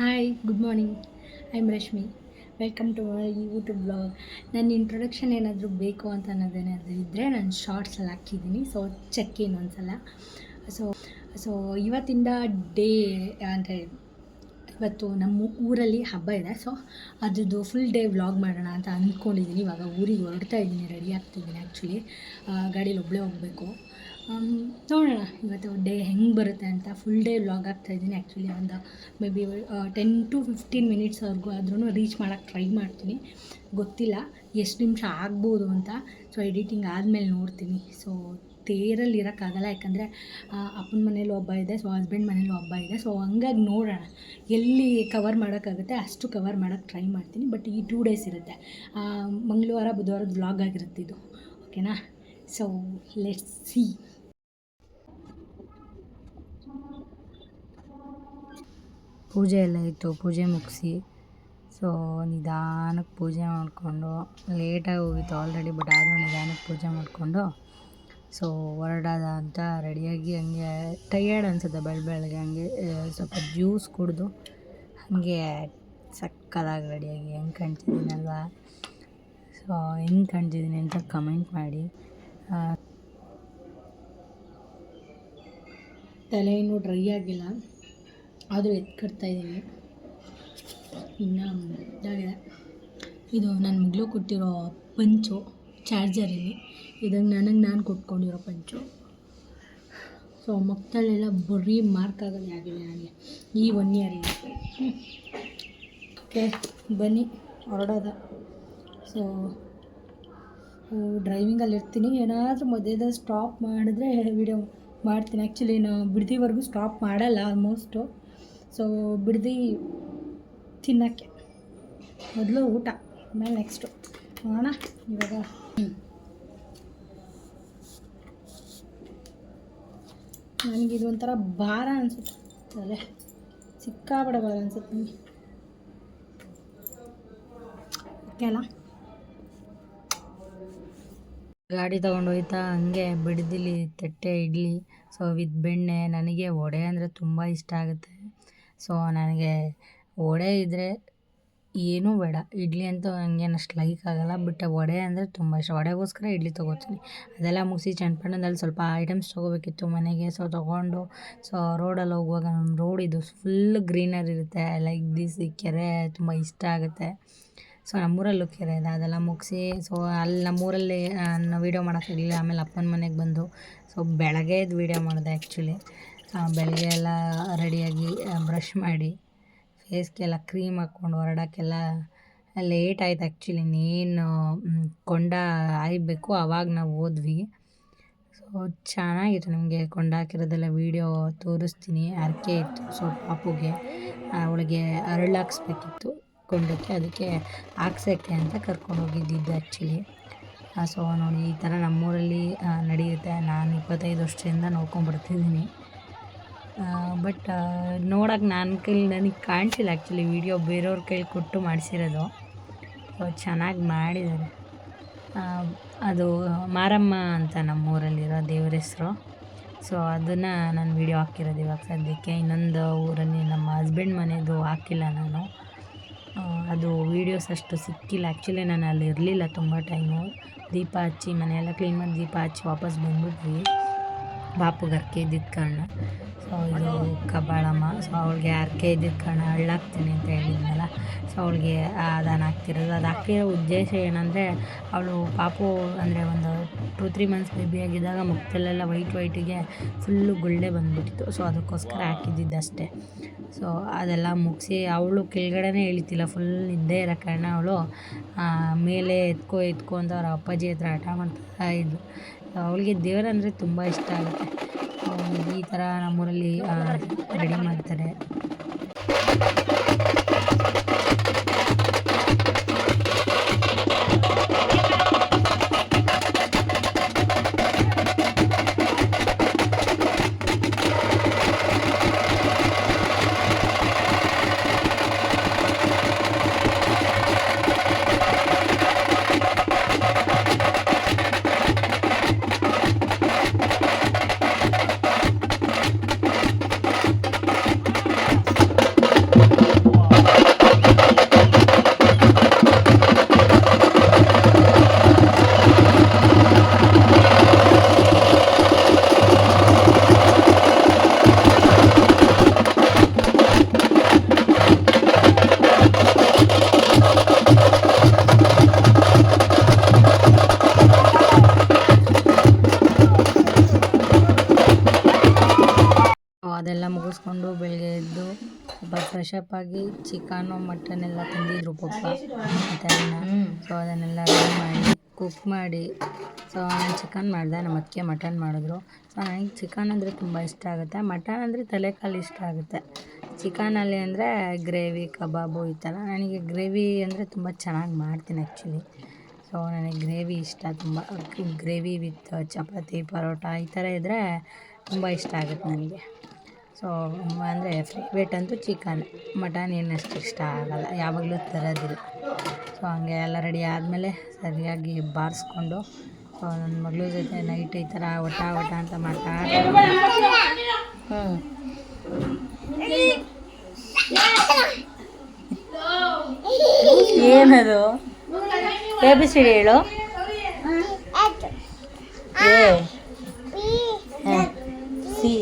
Hi good morning I am Rashmi welcome to my YouTube blog ನನ್ನ introduction ಏನಾದರೂ ಬೇಕು ಅಂತ ಅನ್ನೋದೇನಾದರೂ ಇದ್ದರೆ ನಾನು ಶಾರ್ಟ್ಸಲ್ಲಿ ಹಾಕಿದ್ದೀನಿ. ಸೊ ಚೆಕ್ ಇನ್ ಒಂದ್ಸಲ. ಸೊ ಸೊ ಇವತ್ತಿಂದ ಡೇ ಅಂದರೆ ಇವತ್ತು ನಮ್ಮ ಊರಲ್ಲಿ ಹಬ್ಬ ಇದೆ. ಸೊ ಅದ್ರದ್ದು ಫುಲ್ ಡೇ ವ್ಲಾಗ್ ಮಾಡೋಣ ಅಂತ ಅಂದ್ಕೊಂಡಿದ್ದೀನಿ ಇವಾಗ ಊರಿಗೆ ಹೊರಡ್ತಾ ಇದ್ದೀನಿ. ರೆಡಿ ಆಗ್ತಿದ್ದೀನಿ ಆ್ಯಕ್ಚುಲಿ ಗಾಡೀಲಿ ಒಬ್ಬಳೇ ಹೋಗಬೇಕು. ನೋಡೋಣ. ಇವತ್ತು ಡೇ ಹೆಂಗೆ ಬರುತ್ತೆ ಅಂತ ಫುಲ್ ಡೇ ವ್ಲಾಗ್ ಆಗ್ತಾ ಇದ್ದೀನಿ ಆ್ಯಕ್ಚುಲಿ ಒಂದು may be ten to fifteen ಮಿನಿಟ್ಸ್ವರೆಗೂ ಆದ್ರೂ ರೀಚ್ ಮಾಡೋಕ್ಕೆ ಟ್ರೈ ಮಾಡ್ತೀನಿ. ಗೊತ್ತಿಲ್ಲ, ಎಷ್ಟು ನಿಮಿಷ ಆಗ್ಬೋದು ಅಂತ. ಸೊ ಎಡಿಟಿಂಗ್ ಆದಮೇಲೆ ನೋಡ್ತೀನಿ. ಸೊ ತೇರಲ್ಲಿ ಇರೋಕ್ಕಾಗಲ್ಲ, ಯಾಕಂದರೆ ಅಪ್ಪನ ಮನೇಲೂ ಹಬ್ಬ ಇದೆ ಸೊ ಹಸ್ಬೆಂಡ್ ಮನೇಲೂ ಹಬ್ಬ ಇದೆ. ಸೊ ಹಂಗಾಗಿ ನೋಡೋಣ. ಎಲ್ಲಿ ಕವರ್ ಮಾಡೋಕ್ಕಾಗುತ್ತೆ ಅಷ್ಟು ಕವರ್ ಮಾಡೋಕ್ಕೆ ಟ್ರೈ ಮಾಡ್ತೀನಿ. ಬಟ್ ಈ ಟೂ ಡೇಸ್ ಇರುತ್ತೆ. ಮಂಗಳವಾರ ಬುಧವಾರದ ವ್ಲಾಗ್ ಆಗಿರುತ್ತೆ ಇದು. ಓಕೆನಾ ಸೊ ಲೆಟ್ಸ್ ಸಿ ಪೂಜೆ ಎಲ್ಲ ಇತ್ತು, ಪೂಜೆ ಮುಗಿಸಿ. ಸೊ ನಿಧಾನಕ್ಕೆ ಪೂಜೆ ಮಾಡಿಕೊಂಡು ಲೇಟಾಗಿ ಹೋಗಿತ್ತು ಆಲ್ರೆಡಿ ಬಟ್ ಆದರೂ ನಿಧಾನಕ್ಕೆ ಪೂಜೆ ಮಾಡಿಕೊಂಡು ಸೊ ಹೊರಡೋದ ಅಂತ ರೆಡಿಯಾಗಿ ಹಂಗೆ ಟಯರ್ಡ್ ಅನಿಸುತ್ತೆ ಬೆಳ, ಬೆಳಗ್ಗೆ ಹಂಗೆ ಸ್ವಲ್ಪ ಜ್ಯೂಸ್ ಕುಡಿದು, ಹಾಗೆ ಸಕ್ಕದಾಗಿ ರೆಡಿಯಾಗಿ ಹೆಂಗೆ ಕಾಣ್ತಿದ್ದೀನಲ್ವಾ? ಸೊ ಹೆಂಗೆ ಕಾಣ್ತಿದ್ದೀನಿ ಅಂತ ಕಮೆಂಟ್ ಮಾಡಿ. ತಲೆಯೂ ಡ್ರೈ ಆಗಿಲ್ಲ. ಆದರೂ ಎತ್ಕಡ್ತಾ ಇದ್ದೀನಿ. ಇನ್ನೂ ಇದಾಗಿದೆ. ಇದು ನನ್ನ ಮಗಳು ಕೊಟ್ಟಿರೋ ಪಂಚು ಚಾರ್ಜರಲ್ಲಿ. ಇದನ್ನು ನನಗೆ ನಾನು ಕೊಟ್ಕೊಂಡಿರೋ ಪಂಚು. ಸೊ ಮಕ್ಕಳೆಲ್ಲ ಬರೀ ಮಾರ್ಕ್ ಆಗೋದೇ ಆಗಿದೆ ನನಗೆ ಈ ಒನ್ ಇಯರಿಗೆ ಓಕೆ ಬನ್ನಿ, ಹೊರಡೋದ. ಸೊ ಡ್ರೈವಿಂಗಲ್ಲಿ ಇರ್ತೀನಿ. ಏನಾದರೂ ಮಧ್ಯದಲ್ಲಿ ಸ್ಟಾಪ್ ಮಾಡಿದ್ರೆ ವಿಡಿಯೋ ಮಾಡ್ತೀನಿ. ಆ್ಯಕ್ಚುಲಿ ನಾನು ಬಿಡ್ದಿವರೆಗೂ ಸ್ಟಾಪ್ ಮಾಡಲ್ಲ ಆಲ್ಮೋಸ್ಟು ಸೊ ಬಿಡ್ದು ತಿನ್ನೋಕ್ಕೆ. ಮೊದಲು ಊಟ, ಆಮೇಲೆ ನೆಕ್ಸ್ಟು ನೋಡೋಣ, ಇವಾಗ. ನನಗೆ ಇದು ಒಂಥರ ಭಾರ ಅನಿಸುತ್ತೆ. ತಲೆ ಸಿಕ್ಕಾಪಡೆ ಭಾರ ಅನಿಸುತ್ತೆ ನನಗೆ ಅಲ್ಲ? ಗಾಡಿ ತೊಗೊಂಡೋಗ್ತಾ ಹಂಗೆ ಬಿಡ್ದಿಲಿ, ತಟ್ಟೆ, ಇಡ್ಲಿ. ಸೊ ವಿತ್ ಬೆಣ್ಣೆ, ನನಗೆ ವಡೆ ಅಂದರೆ ತುಂಬ ಇಷ್ಟ ಆಗುತ್ತೆ. ಸೊ ನನಗೆ ವಡೆ ಇದ್ದರೆ ಏನೂ ಬೇಡ. ಇಡ್ಲಿ ಅಂತೂ ನನಗೇನು ಅಷ್ಟು ಲೈಕ್ ಆಗಲ್ಲ. ಬಟ್ ವಡೆ ಅಂದರೆ ತುಂಬ ಇಷ್ಟ. ವಡೆಗೋಸ್ಕರ ಇಡ್ಲಿ ತೊಗೋತೀನಿ. ಅದೆಲ್ಲ ಮುಗಿಸಿ ಚನ್ನಪಟ್ಟಣದಲ್ಲಿ ಸ್ವಲ್ಪ ಐಟಮ್ಸ್ ತೊಗೋಬೇಕಿತ್ತು ಮನೆಗೆ. ಸೊ ತೊಗೊಂಡು, ಸೊ ರೋಡಲ್ಲಿ ಹೋಗುವಾಗ ನಮ್ಮ ರೋಡ್ ಇದು ಫುಲ್ ಗ್ರೀನರಿ ಇರುತ್ತೆ. ಲೈಕ್ ದಿಸ್ ಈ ಕೆರೆ ತುಂಬ ಇಷ್ಟ ಆಗುತ್ತೆ. ಸೊ ನಮ್ಮೂರಲ್ಲೂ ಕೆರೆ ಇದೆ. ಅದೆಲ್ಲ ಮುಗಿಸಿ, ಸೊ ಅಲ್ಲಿ ನಮ್ಮೂರಲ್ಲಿ ನಾನು ವೀಡಿಯೋ ಮಾಡೋಕ್ಕಾಗಲಿಲ್ಲ ಆಮೇಲೆ ಅಪ್ಪನ ಮನೆಗೆ ಬಂದು, ಸೊ ಬೆಳಗ್ಗೆ ಎದ್ದು ವೀಡಿಯೋ ಮಾಡಿದೆ ಆ್ಯಕ್ಚುಲಿ ಬೆಳಗ್ಗೆ ಎಲ್ಲ ರೆಡಿಯಾಗಿ ಬ್ರಷ್ ಮಾಡಿ ಫೇಸ್ಗೆಲ್ಲ ಕ್ರೀಮ್ ಹಾಕ್ಕೊಂಡು ಹೊರಡೋಕ್ಕೆಲ್ಲ ಲೇಟ್ ಆಯ್ತು ಆ್ಯಕ್ಚುಲಿ ಇನ್ನೇನು ಕೊಂಡ ಆಯ್ಬೇಕು ಆವಾಗ ನಾವು ಹೋದ್ವಿ. ಸೊ ಚೆನ್ನಾಗಿತ್ತು ನಿಮಗೆ ಕೊಂಡ ಹಾಕಿರೋದೆಲ್ಲ ವೀಡಿಯೋ ತೋರಿಸ್ತೀನಿ. ಹರಕೆ ಇತ್ತು ಸೊ ಪಾಪುಗೆ ಅವಳಿಗೆ ಅರಳು ಹಾಕ್ಸ್ಬೇಕಿತ್ತು ಕೊಂಡಕ್ಕೆ. ಅದಕ್ಕೆ ಹಾಕ್ಸೋಕ್ಕೆ ಅಂತ ಕರ್ಕೊಂಡು ಹೋಗಿದ್ದಿದ್ದು ಆ್ಯಕ್ಚುಲಿ ಸೊ ನೋಡಿ, ಈ ಥರ ನಮ್ಮೂರಲ್ಲಿ ನಡೆಯುತ್ತೆ. ನಾನು ಇಪ್ಪತ್ತೈದು ವರ್ಷದಿಂದ ನೋಡ್ಕೊಂಡ್ಬರ್ತಿದ್ದೀನಿ ಬಟ್ ನೋಡೋಕೆ ನನ್ನ ಕೈಲಿ ನನಗೆ ಕಾಣಿಸಿಲ್ಲ ಆ್ಯಕ್ಚುಲಿ ವೀಡಿಯೋ ಬೇರೆಯವ್ರ ಕೈಲಿ ಕೊಟ್ಟು ಮಾಡಿಸಿರೋದು. ಚೆನ್ನಾಗಿ ಮಾಡಿದ್ದಾರೆ ಅದು ಮಾರಮ್ಮ ಅಂತ ನಮ್ಮೂರಲ್ಲಿರೋ ದೇವ್ರ ಹೆಸರು. ಸೊ ಅದನ್ನು ನಾನು ವೀಡಿಯೋ ಹಾಕಿರೋದು ಇವಾಗ ಸದ್ಯಕ್ಕೆ. ಇನ್ನೊಂದು ಊರಲ್ಲಿ ನಮ್ಮ ಹಸ್ಬೆಂಡ್ ಮನೆಯದು ಹಾಕಿಲ್ಲ ನಾನು. ಅದು ವೀಡಿಯೋಸ್ ಅಷ್ಟು ಸಿಕ್ಕಿಲ್ಲ. ಆ್ಯಕ್ಚುಲಿ ನಾನು ಅಲ್ಲಿ ಇರಲಿಲ್ಲ ತುಂಬ ಟೈಮು ದೀಪ ಹಚ್ಚಿ ಮನೆಯೆಲ್ಲ ಕ್ಲೀನ್ ಮಾಡಿ ದೀಪ ಹಚ್ಚಿ ವಾಪಸ್ ಬಂದ್ಬಿಟ್ವಿ. ಬಾಪುಗೆ ಅರ್ಕೆ ಇದ್ದಿದ್ದ ಕಾರಣ. ಸೊ, ಇದು ಕಬ್ಬಾಳಮ್ಮ. ಸೊ, ಅವಳಿಗೆ ಅರ್ಕೆ ಇದ್ದಿದ್ದ ಕಾರಣ ಹಳ್ಳಾಕ್ತೀನಿ ಅಂತ ಹೇಳಿದ್ನಲ್ಲ. ಸೊ, ಅವಳಿಗೆ ಅದನ್ನು ಹಾಕ್ತಿರೋದು ಅದು ಹಾಕಿರೋ ಉದ್ದೇಶ ಏನಂದರೆ, ಅವಳು ಪಾಪು ಅಂದರೆ ಒಂದು ಟೂ ತ್ರೀ ಮಂತ್ಸ್ ಬೇಬಿ ಆಗಿದ್ದಾಗ ಮುಖದಲ್ಲೆಲ್ಲ ವೈಟ್ ವೈಟಿಗೆ ಫುಲ್ಲು ಗುಳ್ಳೆ ಬಂದ್ಬಿಟ್ಟಿತ್ತು ಸೊ, ಅದಕ್ಕೋಸ್ಕರ ಹಾಕಿದ್ದಿದ್ದು ಅಷ್ಟೇ. ಸೊ, ಅದೆಲ್ಲ ಮುಗಿಸಿ ಅವಳು ಕೆಳಗಡೆನೇ ಇಳಿತಿಲ್ಲ. ಫುಲ್ ನಿದ್ದೆ ಇರೋ ಕಾರಣ ಅವಳು ಮೇಲೆ ಎತ್ಕೊ ಎತ್ಕೊ ಅಂತ ಅವ್ರ ಅಪ್ಪಾಜಿ ಹತ್ರ ಹಠ ಮಾಡ್ತಾ ಇದ್ಲು. ಅವಳಿಗೆ ದೇವರಂದರೆ ತುಂಬ ಇಷ್ಟ ಆಗುತ್ತೆ. ಈ ಥರ ನಮ್ಮೂರಲ್ಲಿ ರೆಡಿ ಮಾಡ್ತಾರೆ. ಫ್ರೆಶಪ್ ಆಗಿ ಚಿಕನು ಮಟನ್ ಎಲ್ಲ ತಂದಿದ್ರು ಪಪ್ಪ. ಸೊ ಅದನ್ನೆಲ್ಲ ರೆಡಿ ಮಾಡಿ ಕುಕ್ ಮಾಡಿ. ಸೊ ನಾನು ಚಿಕನ್ ಮಾಡಿದೆ. ನಮ್ಮ ಅತ್ತಿಗೆ ಮಟನ್ ಮಾಡಿದ್ರು. ಸೊ ನನಗೆ ಚಿಕನ್ ಅಂದರೆ ತುಂಬ ಇಷ್ಟ ಆಗುತ್ತೆ. ಮಟನ್ ಅಂದರೆ ತಲೆಕಾಲು ಇಷ್ಟ ಆಗುತ್ತೆ. ಚಿಕನಲ್ಲಿ ಅಂದರೆ ಗ್ರೇವಿ ಕಬಾಬು ಈ ಥರ. ನನಗೆ ಗ್ರೇವಿ ಅಂದರೆ ತುಂಬ ಚೆನ್ನಾಗಿ ಮಾಡ್ತೀನಿ ಆ್ಯಕ್ಚುಲಿ ಸೊ ನನಗೆ ಗ್ರೇವಿ ಇಷ್ಟ ತುಂಬ. ಗ್ರೇವಿ ವಿತ್ ಚಪಾತಿ ಪರೋಟ ಈ ಥರ ಇದ್ದರೆ ತುಂಬ ಇಷ್ಟ ಆಗುತ್ತೆ ನನಗೆ. ಸೊ ಅಂದರೆ ಫೇವ್ರೇಟ್ ಅಂತೂ ಚಿಕನ್ ಮಟನ್ ಏನು ಅಷ್ಟು ಇಷ್ಟ ಆಗಲ್ಲ. ಯಾವಾಗಲೂ ತರೋದಿಲ್ಲ. ಸೊ ಹಂಗೆ ಎಲ್ಲ ರೆಡಿ ಆದಮೇಲೆ ಸರಿಯಾಗಿ ಬಾರಿಸ್ಕೊಂಡು ಸೊ ನನ್ನ ಮಗಳ ಜೊತೆ ನೈಟ್ ಈ ಥರ ಒಟ ಒಟ ಅಂತ ಮಾಡ್ತಾ ಹ್ಞೂ ಏನದು? ಎ ಬಿ ಸಿ ಡಿ ಹೇಳು. ಎ ಸಿ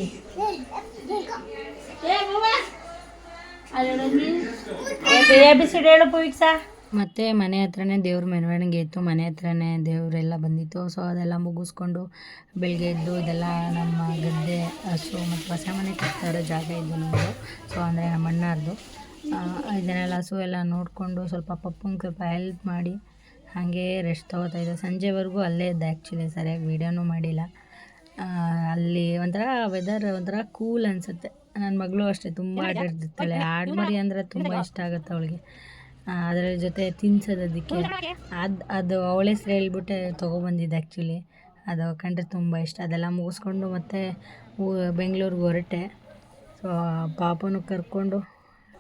ಮತ್ತು ಮನೆ ಹತ್ರನೇ ದೇವ್ರ ಮೆರವಣಿಗೆ ಇತ್ತು. ಮನೆ ಹತ್ರನೇ ದೇವರೆಲ್ಲ ಬಂದಿತ್ತು. ಸೊ ಅದೆಲ್ಲ ಮುಗಿಸ್ಕೊಂಡು ಬೆಳಗ್ಗೆ ಎದ್ದು ಇದೆಲ್ಲ ನಮ್ಮ ಗದ್ದೆ, ಹಸು ಮತ್ತು ಹೊಸ ಮನೆ ಕಟ್ತಾ ಜಾಗ ಇದ್ದು ನಮ್ಮದು ಸೊ ಅಂದರೆ ನಮ್ಮ ಅಣ್ಣಾರ್ದು ಇದನ್ನೆಲ್ಲ ಹಸು ಎಲ್ಲ ನೋಡಿಕೊಂಡು ಸ್ವಲ್ಪ ಪಪ್ಪಂಗೆ ಸ್ವಲ್ಪ ಹೆಲ್ಪ್ ಮಾಡಿ ಹಾಗೆ ರೆಸ್ಟ್ ತೊಗೋತಾ ಇದ್ದೆ. ಸಂಜೆವರೆಗೂ ಅಲ್ಲೇ ಇದ್ದೆ ಆ್ಯಕ್ಚುಲಿ ಸರಿಯಾಗಿ. ವೀಡಿಯೋನೂ ಮಾಡಿಲ್ಲ. ಅಲ್ಲಿ ಒಂಥರ ವೆದರ್ ಒಂಥರ ಕೂಲ್ ಅನಿಸುತ್ತೆ. ನನ್ನ ಮಗಳು ಅಷ್ಟೇ ತುಂಬ ಆಟ ಆಡ್ತಿರ್ತಾಳೆ ಆಡ್ಮರಿ ಅಂದರೆ ತುಂಬ ಇಷ್ಟ ಆಗುತ್ತೆ ಅವಳಿಗೆ. ಅದರ ಜೊತೆ ತಿನ್ಸೋದು ಅದಕ್ಕೆ ಅದು ಅದು ಅವಳ ಹೆಸ್ರು ಹೇಳ್ಬಿಟ್ಟೆ ತೊಗೊಬಂದಿದ್ದೆ ಆ್ಯಕ್ಚುಲಿ ಅದು ಕಂಡ್ರೆ ತುಂಬ ಇಷ್ಟ. ಅದೆಲ್ಲ ಮುಗಿಸ್ಕೊಂಡು ಮತ್ತೆ ಊ- ಬೆಂಗಳೂರಿಗೆ ಹೊರಟೆ. ಸೊ ಪಾಪನು ಕರ್ಕೊಂಡು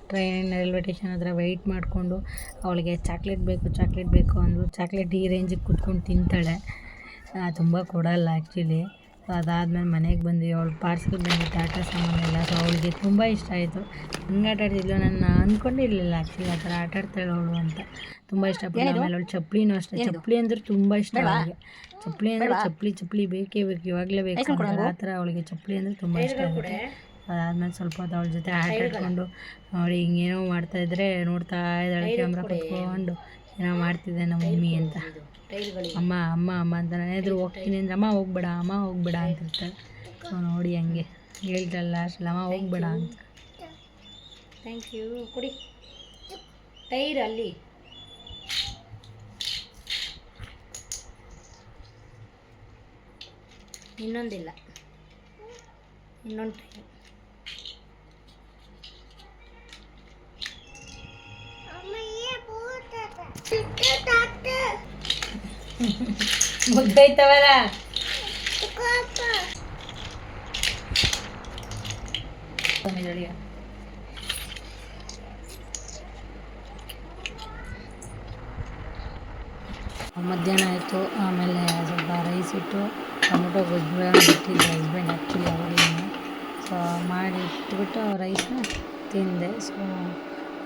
ಟ್ರೈನ್ ರೈಲ್ವೆ ಟೇಷನ್ ಹತ್ರ ವೆಯ್ಟ್ ಮಾಡಿಕೊಂಡು ಅವಳಿಗೆ ಚಾಕ್ಲೇಟ್ ಬೇಕು ಚಾಕ್ಲೇಟ್ ಬೇಕು ಅಂದರು ಚಾಕ್ಲೇಟ್ ಈ ರೇಂಜಿಗೆ ಕುತ್ಕೊಂಡು ತಿಂತಾಳೆ. ತುಂಬ ಕೊಡಲ್ಲ ಆ್ಯಕ್ಚುಲಿ ಸೊ ಅದಾದಮೇಲೆ ಮನೆಗೆ ಬಂದು ಅವಳು ಪಾರ್ಸಲ್ ಬಂದಿತ್ತು ಆಟ ಸಾಮಾನೆಲ್ಲ ಸೊ ಅವಳಿಗೆ ತುಂಬ ಇಷ್ಟ ಆಯಿತು. ಹಂಗೆ ಆಟ ಆಡ್ತಿದ್ಲು. ನನ್ನ ಅಂದ್ಕೊಂಡಿರಲಿಲ್ಲ ಆ್ಯಕ್ಚುಲಿ ಆ ಥರ ಆಟ ಆಡ್ತಾಳೆ ಅವಳು ಅಂತ. ತುಂಬ ಇಷ್ಟಪಟ್ಟು ಆಮೇಲೆ ಅವಳು ಚಪ್ಪಲಿನೂ ಅಷ್ಟೇ. ಚಪ್ಪಲಿ ಅಂದ್ರೆ ತುಂಬ ಇಷ್ಟ ಅವಳಿಗೆ. ಚಪ್ಪಲಿ ಅಂದರೆ ಚಪ್ಪಲಿ ಚಪ್ಪಲಿ ಬೇಕೇ ಬೇಕು. ಇವಾಗಲೇ ಬೇಕು ಆ ಥರ ಅವಳಿಗೆ ಚಪ್ಪಲಿ ಅಂದರೆ ತುಂಬ ಇಷ್ಟ ಆಗುತ್ತೆ. ಅದಾದ್ಮೇಲೆ ಸ್ವಲ್ಪ ಹೊತ್ತು ಅವಳ ಜೊತೆ ಆಟ ಆಡ್ಕೊಂಡು ಅವಳು ಹಿಂಗೇನೋ ಮಾಡ್ತಾ ಇದ್ರೆ ನೋಡ್ತಾ ಇದ್ದಾಳೆ ಕ್ಯಾಮ್ರಾ ಕುತ್ಕೊಂಡು ಏನೋ ಮಾಡ್ತಿದ್ದೆ ನಮ್ಮ ಮಮ್ಮಿ ಅಂತ. ಅಮ್ಮ ಅಮ್ಮ ಅಮ್ಮ ಅಂತ ನಾನು ಎದುರು ಹೋಗ್ತೀನಿ ಅಂದ್ರೆ ಅಮ್ಮ ಹೋಗ್ಬೇಡ ಅಮ್ಮ ಹೋಗ್ಬೇಡ ಅಂತಿರ್ತಾಳೆ ಸೊ ನೋಡಿ ಹಂಗೆ ಹೇಳ್ತಾರಲ್ಲ ಲಾಸ್ಟಲ್ಲಿ ಅಮ್ಮ ಹೋಗ್ಬೇಡ ಅಂತ. ಥ್ಯಾಂಕ್ ಯು ಕುಡಿ. ಟೈರ್ ಅಲ್ಲಿ. ಇನ್ನೊಂದಿಲ್ಲ. ಇನ್ನೊಂದು ಟೈರ್ ಮುಗ್ದೈತವಲ್ಲ ಮಧ್ಯಾಹ್ನ ಆಯಿತು, ಆಮೇಲೆ ಸ್ವಲ್ಪ ರೈಸ್ ಇಟ್ಟು ಟೊಮೊಟೊ ಗೊಜ್ಜು ಬಿಟ್ಟಿದ್ದೆ ಹಸ್ಬೆಂಡ್ ಆ್ಯಕ್ಚುಲಿ ಅವಳಿಗೆ ಸೊ ಮಾಡಿ ಇಟ್ಬಿಟ್ಟು ರೈಸ್ನ ತಿಂದೆ. ಸೊ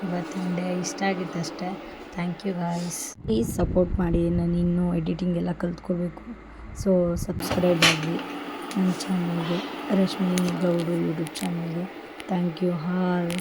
ಇವತ್ತಿನ ಡೇ ಇಷ್ಟ ಆಗಿತ್ತು ಅಷ್ಟೇ thank you guys please support ಮಾಡಿ. ನಾನು ಇನ್ನೂ ಎಡಿಟಿಂಗ್ ಎಲ್ಲ ಕಲ್ತ್ಕೋಬೇಕು. ಸೊ ಸಬ್ಸ್ಕ್ರೈಬ್ ಆಗಿ ನನ್ನ ಚಾನಲ್ಗೆ ರಶ್ಮಿ ಗೌಡು ಯೂಟ್ಯೂಬ್ ಚಾನಲ್ಗೆ ಥ್ಯಾಂಕ್ ಯು ಹಾಯ್